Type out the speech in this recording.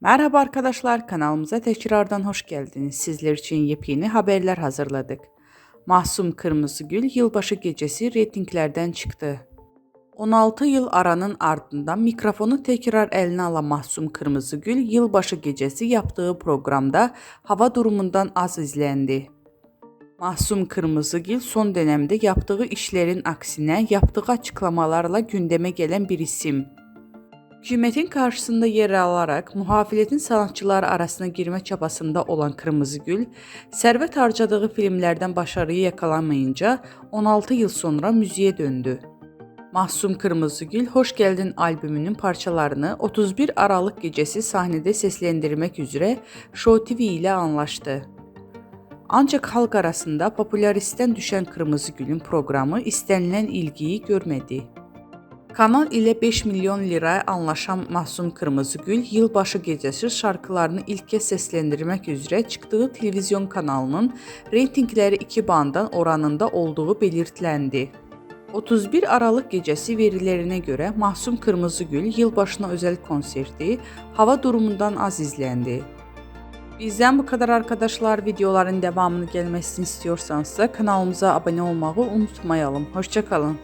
Merhaba arkadaşlar, kanalımıza tekrardan hoş geldiniz. Sizler için yepyeni haberler hazırladık. Mahsum Kırmızıgül yılbaşı gecesi reytinglerden çıktı. 16 yıl aranın ardından mikrofonu tekrar eline alan Mahsum Kırmızıgül yılbaşı gecesi yaptığı programda hava durumundan az izlendi. Mahsum Kırmızıgil son dönemde yaptığı işlerin aksine yaptığı açıklamalarla gündeme gelen bir isim. Hükümetin karşısında yer alarak muhalefetin sanatçıları arasına girme çabasında olan Kırmızıgül, servet harcadığı filmlerden başarıyı yakalamayınca 16 yıl sonra müziğe döndü. Mahsum Kırmızıgül Hoş Geldin albümünün parçalarını 31 Aralık gecesi sahnede seslendirmek üzere Show TV ile anlaştı. Ancak halk arasında popülaristen düşen Kırmızıgül'ün programı istenilen ilgiyi görmedi. Kanal ile 5 milyon liraya anlaşan Mahsum Kırmızıgül yılbaşı gecesi şarkılarını ilk kez seslendirmek üzere çıktığı televizyon kanalının reytingleri 2 bandan oranında olduğu belirtilendi. 31 Aralık gecesi verilerine göre Mahsum Kırmızıgül yılbaşına özel konserti hava durumundan az izlendi. Bizden bu kadar arkadaşlar. Videoların devamını gelmesini istiyorsanız da kanalımıza abone olmayı unutmayalım. Hoşçakalın.